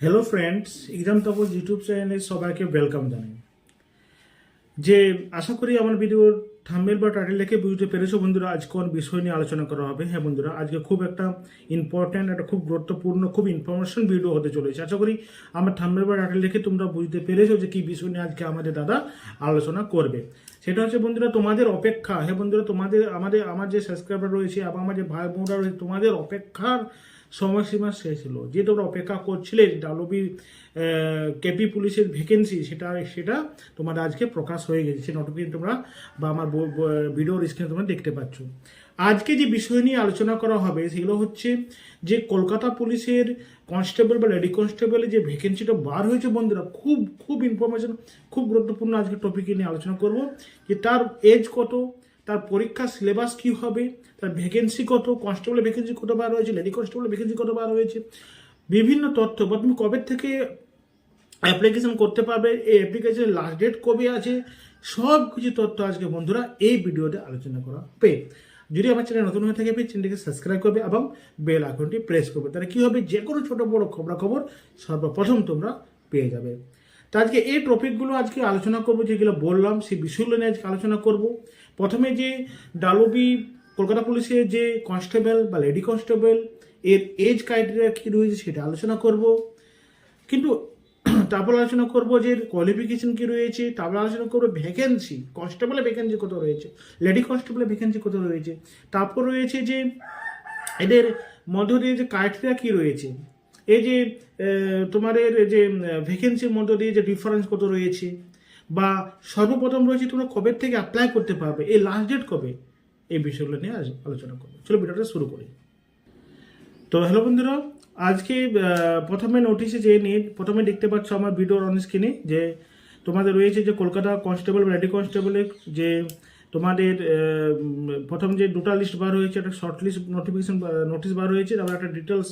Hello friends exam Tapas YouTube চ্যানেলে সবাইকে welcome জানাই। যে আশা করি আমার ভিডিওর থাম্বেল বা টাইটেল লিখে বুঝতে পেরেছ বন্ধুরা আজ কোন বিষয় নিয়ে আলোচনা করা হবে। হ্যাঁ বন্ধুরা, আজকে খুব একটা ইম্পর্ট্যান্ট একটা খুব গুরুত্বপূর্ণ, খুব ইনফরমেশন ভিডিও হতে চলেছে। আশা করি আমার থাম্বেল বা টাইটেল লিখে তোমরা বুঝতে পেরেছ যে কি বিষয় নিয়ে আজকে আমাদের দাদা আলোচনা করবে। সেটা হচ্ছে বন্ধুরা, তোমাদের অপেক্ষা। হ্যাঁ বন্ধুরা, তোমাদের আমাদের, আমার যে সাবস্ক্রাইবার রয়েছে এবং আমার যে ভাই বোনরা রয়েছে, তোমাদের অপেক্ষার সময়সীমা শেষ হলো। যে তোমরা অপেক্ষা করছিলে ডালবি কেপি পুলিশের ভ্যাকেন্সি সেটা সেটা তোমাদের আজকে প্রকাশ হয়ে গেছে। সে নোটিফিকেশন তোমরা বা আমার ভিডিওর স্ক্রিনে তোমরা দেখতে পাচ্ছ। আজকে যে বিষয় নিয়ে আলোচনা করা হবে, সেগুলো হচ্ছে যে কলকাতা পুলিশের কনস্টেবল বা লেডি কনস্টেবলের যে ভ্যাকেন্সিটা বার হয়েছে বন্ধুরা, খুব খুব ইনফরমেশন খুব গুরুত্বপূর্ণ আজকে টপিক নিয়ে আলোচনা করব যে তার এজ কত তার পরীক্ষার সিলেবাস কি হবে, তার ভ্যাকেন্সি কত কনস্টেবলের ভ্যাকেন্সি কত বার হয়েছে লেডি কনস্টেবলের ভ্যাকেন্সি কত বার হয়েছে, বিভিন্ন তথ্য। বা তুমি কবে থেকে অ্যাপ্লিকেশন করতে পারবে, এই অ্যাপ্লিকেশনের লাস্ট ডেট কবে আছে, সব কিছু তথ্য আজকে বন্ধুরা এই ভিডিওতে আলোচনা করা হবে যদি আমার চ্যানেল নতুন হয়ে থাকে চ্যানেলটিকে সাবস্ক্রাইব করবে এবং বেল আইকনটি প্রেস করবে। তাহলে কী হবে যে কোনো ছোটো বড়ো খবরাখবর সর্বপ্রথম তোমরা পেয়ে যাবে। তো আজকে এই টপিকগুলো আজকে আলোচনা করব, যেগুলো বললাম, সেই বিষয়গুলো নিয়ে আজকে আলোচনা করব। প্রথমে যে ডালবি কলকাতা পুলিশের যে কনস্টেবল বা লেডি কনস্টেবল, এর এজ ক্রাইটেরিয়া কী রয়েছে সেটা আলোচনা করব। কিন্তু তারপর আলোচনা করব যে কোয়ালিফিকেশন কী রয়েছে, তারপর আলোচনা করব ভ্যাকেন্সি কনস্টেবলের ভ্যাকেন্সি কত রয়েছে, লেডি কনস্টেবলের ভ্যাকেন্সি কত রয়েছে, তারপর রয়েছে যে এদের মধ্য দিয়ে যে ক্রাইটেরিয়া কী রয়েছে, এই যে তোমাদের যে ভ্যাকেন্সির মধ্য দিয়ে যে ডিফারেন্স কত রয়েছে বা সর্বপ্রথম রয়েছে তোমরা কবে থেকে অ্যাপ্লাই করতে পারবে, এই লাস্ট ডেট কবে? এই বিষয়গুলো নিয়ে আজ আলোচনা করব। চলো ভিডিওটা শুরু করি। তো হ্যালো বন্ধুরা, আজকে প্রথমে নোটিশে যে নিয়ে প্রথমে দেখতে পাচ্ছ আমার ভিডিওর অন স্ক্রিনে যে তোমাদের রয়েছে যে কলকাতা কনস্টেবল রেডি কনস্টেবলের যে তোমাদের প্রথম যে দুটো লিস্ট বার হয়েছে, একটা শর্ট লিস্ট নোটিফিকেশন নোটিশ বার হয়েছে, তারপর একটা ডিটেলস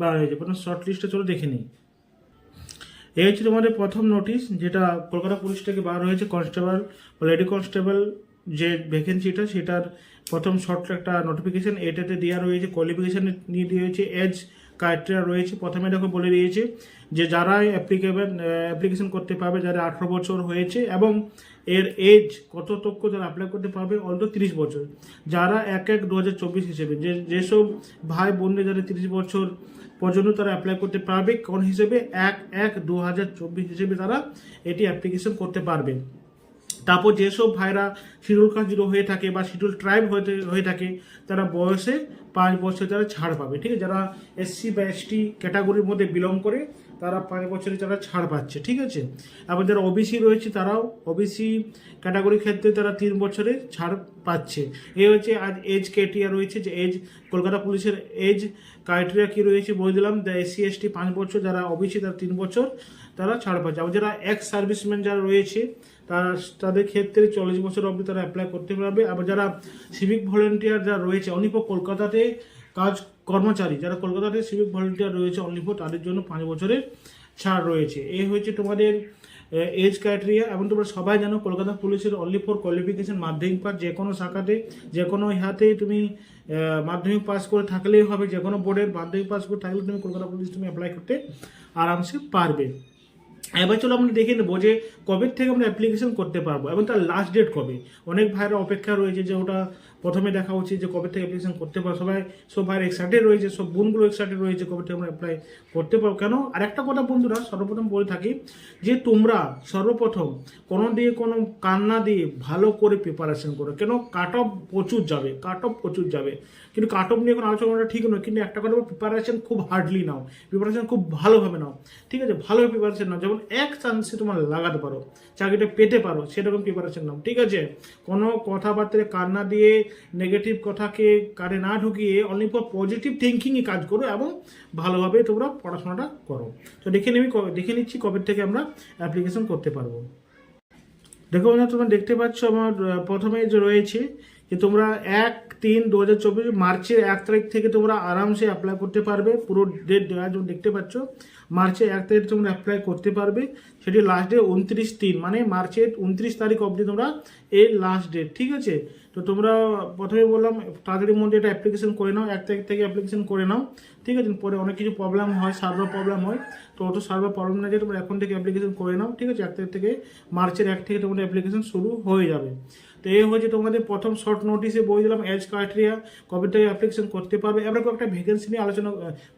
বার হয়েছে। প্রথম শর্ট লিস্টটা চলো দেখে নিই। এই হচ্ছে তোমাদের প্রথম নোটিশ যেটা কলকাতা পুলিশ থেকে বার হয়েছে কনস্টেবল লেডি কনস্টেবল যে ভ্যাকেন্সিটা সেটার প্রথম শর্ট একটা নোটিফিকেশান এটাতে দেওয়া রয়েছে কোয়ালিফিকেশান নিয়ে দিয়েছে এজ ক্রাইটেরিয়া রয়েছে। প্রথমে দেখো বলে দিয়েছে যে যারা অ্যাপ্লিকেবল অ্যাপ্লিকেশন করতে পারবে, যারা আঠেরো বছর হয়েছে এবং এর এজ কত তক্ষ যারা অ্যাপ্লাই করতে পারবে অল্প তিরিশ বছর। যারা এক এক দু হাজার চব্বিশ হিসেবে, যে, যেসব ভাই বোনরা যারা তিরিশ বছর পর্যন্ত তারা অ্যাপ্লাই করতে পারবে, কোন হিসেবে? এক এক দু হাজার চব্বিশ হিসেবে তারা এটি অ্যাপ্লিকেশন করতে পারবে। তারপর যেসব ভাইরা শিডিউল কাস্ট হয়ে থাকে বা শিডিউল ট্রাইব হয়ে হয়ে থাকে, তারা বয়সে পাঁচ বছর তারা ছাড় পাবে, ঠিক আছে? যারা এসসি বা এসটি ক্যাটাগরির মধ্যে বিলং করে, তারা পাঁচ বছরে তারা ছাড় পাচ্ছে, ঠিক আছে? এবং যারা ওবিসি রয়েছে, তারাও ওবিসি ক্যাটাগরির ক্ষেত্রে তারা তিন বছরে ছাড় পাচ্ছে। এই হচ্ছে আজ এজ ক্রাইটেরিয়া রয়েছে, যে এজ কলকাতা পুলিশের এজ ক্রাইটেরিয়া কি রয়েছে বলে দিলাম। এসসি এসটি পাঁচ বছর, যারা ওবিসি তারা তিন বছর তারা ছাড় পাচ্ছে। আবার যারা এক্স সার্ভিসম্যান যারা রয়েছে তারা, তাদের ক্ষেত্রে চল্লিশ বছর অবধি তারা অ্যাপ্লাই করতে পারবে। আবার যারা সিভিক ভলেন্টিয়ার যারা রয়েছে অনিপ কলকাতাতে কাজ, কর্মচারী, যারা কলকাতাতে সিভিক ভলেন্টিয়ার রয়েছে ফর তাদের জন্য পাঁচ বছরের ছাড় রয়েছে। এই হচ্ছে তোমাদের এজ ক্রাইটেরিয়া এবং তোমরা সবাই জানো কলকাতা পুলিশের অনলি ফর কোয়ালিফিকেশন মাধ্যমিক পাস। যে কোনো শাখাতে, যে কোনো ইহাতে তুমি মাধ্যমিক পাস করে থাকলেই হবে। যে কোনো বোর্ডের মাধ্যমিক পাস করে থাকলে তুমি কলকাতা পুলিশ তুমি অ্যাপ্লাই করতে আরামসে পারবে। এবার চলো আমরা দেখে নেব যে কবে থেকে আমরা অ্যাপ্লিকেশন করতে পারব, এবং তার লাস্ট ডেট কবে? অনেক ভাইরা অপেক্ষা রয়েছে যে ওটা প্রথমে দেখা উচিত যে কবে থেকে অ্যাপ্লিকেশন করতে পারো। সবাই, সব ভাইয়ের এক্সাইটেড রয়েছে, সব বোনগুলো এক্সাইটেড রয়েছে কবে থেকে আমরা অ্যাপ্লাই করতে পারো কেন? আর একটা কথা বন্ধুরা, সর্বপ্রথম বলে থাকি যে তোমরা সর্বপ্রথম কোনো দিয়ে কোনো কান্না দিয়ে ভালো করে প্রিপারেশন করো। কেন? কাট অফ প্রচুর যাবে কাট অফ প্রচুর যাবে। কিন্তু কাট অফ নিয়ে কোনো আলোচনা করাটা ঠিক নয়। কিন্তু একটা কথা প্রিপারেশন খুব হার্ডলি নাও। প্রিপারেশন খুব ভালোভাবে নাও। ঠিক আছে? ভালোভাবে প্রিপারেশন নাও। যেমন এক চান্সে তোমার লাগাতে পারো, চাকরিটা পেতে পারো, সেরকম প্রিপারেশন নাও। ঠিক আছে? কোনো কথাবার্তায় কান্না দিয়ে নেগেটিভ কথাকে কানে না ঢুকিয়ে অনলি ফর পজিটিভ থিঙ্কিংয়ে কাজ করো এবং ভালোভাবে তোমরা পড়াশোনাটা করো। তো দেখে নিবি দেখে নিচ্ছি কবে থেকে আমরা অ্যাপ্লিকেশন করতে পারব। দেখো বন্ধুরা, তোমরা দেখতে পাচ্ছ আমার প্রথমে যে রয়েছে যে তোমরা এক তিন দু হাজার চব্বিশ মার্চের এক তারিখ থেকে তোমরা আরামসে অ্যাপ্লাই করতে পারবে। পুরো ডেট দেওয়া যেমন দেখতে পাচ্ছ। মার্চের এক তারিখ তোমরা অ্যাপ্লাই করতে পারবে। সেটি লাস্ট ডে উনত্রিশ তিন মানে মার্চের উনত্রিশ তারিখ অবধি তোমরা এই লাস্ট ডেট ঠিক আছে? তো তোমরা প্রথমে বললাম, তাড়াতাড়ির মধ্যে এটা অ্যাপ্লিকেশন করে নাও, এক তারিখ থেকে অ্যাপ্লিকেশন করে নাও, ঠিক আছে? পরে অনেক কিছু প্রবলেম হয় সার্ভার প্রবলেম হয়, তো অত সার্ভার প্রবলেম না যে তোমরা এখন থেকে অ্যাপ্লিকেশন করে নাও, ঠিক আছে? এক তারিখ থেকে মার্চের এক থেকে তোমাদের অ্যাপ্লিকেশন শুরু হয়ে যাবে। তো এই হচ্ছে তোমাদের প্রথম শর্ট নোটিসে বই দিলাম এজ ক্রাইটেরিয়া কবে থেকে অ্যাপ্লিকেশন করতে পারবে? এবার একটা ভ্যাকেন্সি নিয়ে আলোচনা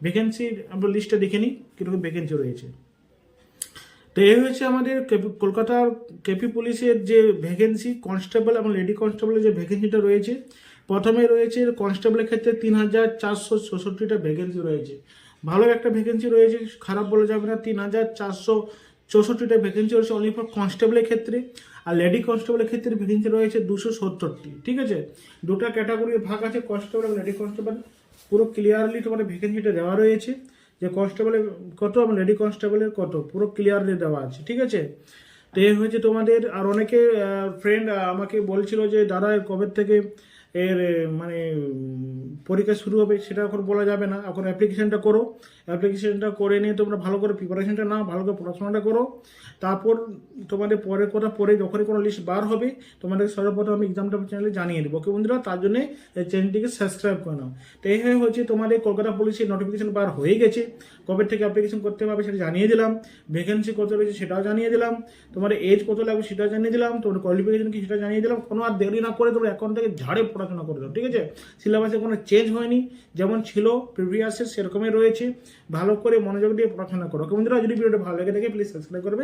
ভ্যাকেন্সি আমরা লিস্টটা দেখে নিই, কীরকম ভ্যাকেন্সি রয়েছে। তো এই হচ্ছে আমাদের কলকাতার কেপি পুলিশের যে ভ্যাকেন্সি কনস্টেবল এবং লেডি কনস্টেবলের যে ভ্যাকেন্সিটা রয়েছে, প্রথমে রয়েছে কনস্টেবলের ক্ষেত্রে তিন হাজার চারশো চৌষট্টিটা ভ্যাকেন্সি রয়েছে। ভালো একটা ভ্যাকেন্সি রয়েছে, খারাপ বলা যাবে না, তিন হাজার চারশো চৌষট্টিটা ভ্যাকেন্সি রয়েছে অনলি ফর কনস্টেবলের ক্ষেত্রে, আর লেডি কনস্টেবলের ক্ষেত্রে ভ্যাকেন্সি রয়েছে দুশো সত্তরটি, ঠিক আছে? দুটো ক্যাটাগরির ভাগ আছে কনস্টেবল এবং লেডি কনস্টেবল পুরো ক্লিয়ারলি তোমাদের ভ্যাকেন্সিটা দেওয়া রয়েছে। যে কনস্টেবলের কত এবং লেডি কনস্টেবলের কত? পুরো ক্লিয়ারলি দেওয়া আছে, ঠিক আছে? তো এই হয়েছে তোমাদের, আর অনেকে ফ্রেন্ড আমাকে বলছিল যে, দাদা, কবে থেকে এর মানে পরীক্ষা শুরু হবে সেটা এখন বলা যাবে না। এখন অ্যাপ্লিকেশানটা করো। অ্যাপ্লিকেশানটা করে নিয়ে তোমরা ভালো করে প্রিপারেশানটা নাও, ভালো করে পড়াশোনাটা করো। তারপর তোমাদের পরের কথা পরে যখনই কোনো লিস্ট বার হবে তোমাদের সর্বপ্রথম আমি এক্সামটা চ্যানেলে জানিয়ে দেবো। ওকে বন্ধুরা? তার জন্য এই চ্যানেলটিকে সাবস্ক্রাইব করে নাও। তো এই হয়ে হচ্ছে তোমাদের কলকাতা পুলিশের নোটিফিকেশান বার হয়ে গেছে। কবে থেকে অ্যাপ্লিকেশান করতে পারবে সেটা জানিয়ে দিলাম। ভ্যাকেন্সি কত রয়েছে সেটাও জানিয়ে দিলাম। তোমার এজ কত লাগবে সেটাও জানিয়ে দিলাম। তোমার কোয়ালিফিকেশন কি সেটা জানিয়ে দিলাম। কোনো আর দেরি না করে তোমরা এখন থেকে ঝাড়ে পড়াশোনা করে দাও? ঠিক আছে? সিলেবাসে কোনো চেঞ্জ হয়নি। যেমন ছিল প্রিভিয়াসে সেরকমই রয়েছে। ভালো করে মনোযোগ দিয়ে পড়াশোনা করো। ওকে বন্ধুরা যদি ভিডিওটা ভালো লেগে থাকে প্লিজ সাবস্ক্রাইব করবে।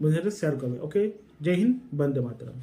বন্ধুরা শেয়ার করবে। ওকে? জয় হিন্দ, বন্দে মাতরম।